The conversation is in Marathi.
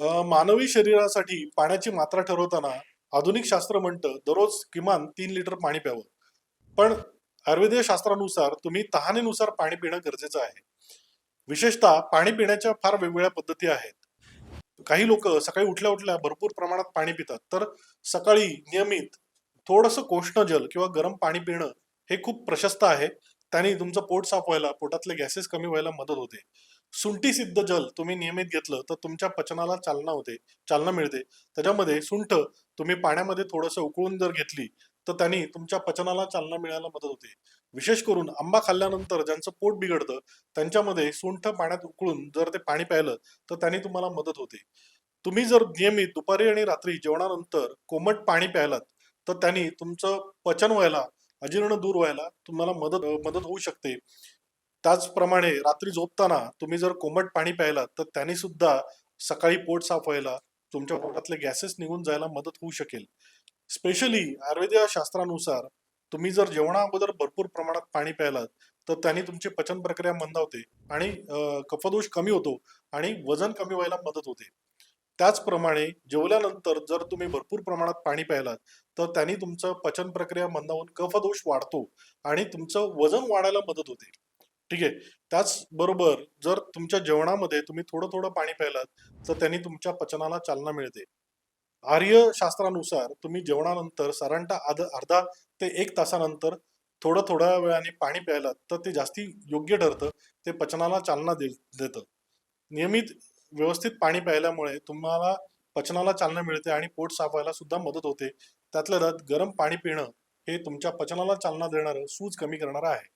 मानवी शरीरासाठी पाण्याची मात्रा ठरवताना आधुनिक शास्त्र म्हणतं दररोज किमान तीन लिटर पाणी प्यावं. पण आयुर्वेदीय शास्त्रानुसार तुम्ही तहानेनुसार पाणी पिणं गरजेचं आहे. विशेषतः पाणी पिण्याच्या फार वेगवेगळ्या पद्धती आहेत. काही लोक सकाळी उठल्या उठल्या भरपूर प्रमाणात पाणी पितात. तर सकाळी नियमित थोडंसं कोष्ण जल किंवा गरम पाणी पिणं हे खूप प्रशस्त आहे. त्याने तुमचं पोट साफ व्हायला पोटातले गॅसेस कमी व्हायला मदत होते. सुंठी सिद्ध जल तुम्ही नियमित घेतलं तर तुमच्या पचनाला चालना होते चालना मिळते. त्याच्यामध्ये सुंठ तुम्ही पाण्यामध्ये थोडंसं उकळून जर घेतली तर त्यांनी तुमच्या पचनाला चालना मिळायला मदत होते. विशेष करून आंबा खाल्ल्यानंतर ज्यांचं पोट बिघडतं त्यांच्यामध्ये सुंठ पाण्यात उकळून जर ते पाणी प्यायलं तर त्यांनी तुम्हाला मदत होते. तुम्ही जर नियमित दुपारी आणि रात्री जेवणानंतर कोमट पाणी प्यायलात तर त्यांनी तुमचं पचन व्हायला अजीर्ण दूर व्हायला तुम्हाला मदत मदत होऊ शकते. त्याचप्रमाणे रात्री झोपताना तुम्ही जर कोमट पाणी प्यायलात तर त्याने सुद्धा सकाळी पोट साफ व्हायला तुमच्या पोटातले गॅसेस निघून जायला मदत होऊ शकेल. स्पेशली आयुर्वेदीय शास्त्रानुसार तुम्ही जर जेवणा अगोदर भरपूर प्रमाणात पाणी प्यायलात तर त्याने तुमची पचन प्रक्रिया मंदावते आणि कफदोष कमी होतो आणि वजन कमी व्हायला मदत होते. त्याचप्रमाणे जेवल्यानंतर जर तुम्ही भरपूर प्रमाणात पाणी प्यायलात तर त्यांनी तुमचं पचन प्रक्रिया मंदावून कफदोष वाढतो आणि तुमचं वजन वाढायला मदत होते. ठीक आहे? त्याचबरोबर जर तुमच्या जेवणामध्ये तुम्ही थोडं थोडं पाणी प्यायलात तर त्यांनी तुमच्या पचनाला चालना मिळते. आर्य शास्त्रानुसार तुम्ही जेवणानंतर साधारणतः आध अर्धा ते एक तासानंतर थोडं थोड्या वेळाने पाणी प्यायलात तर ते जास्ती योग्य ठरतं ते पचनाला चालना दे देतं. नियमित व्यवस्थित पाणी प्यायल्यामुळे तुम्हाला पचनाला चालना मिळते आणि पोट साफ व्हायला सुद्धा मदत होते. त्यातल्या त्यात गरम पाणी पिणं हे तुमच्या पचनाला चालना देणारं सूज कमी करणारं आहे.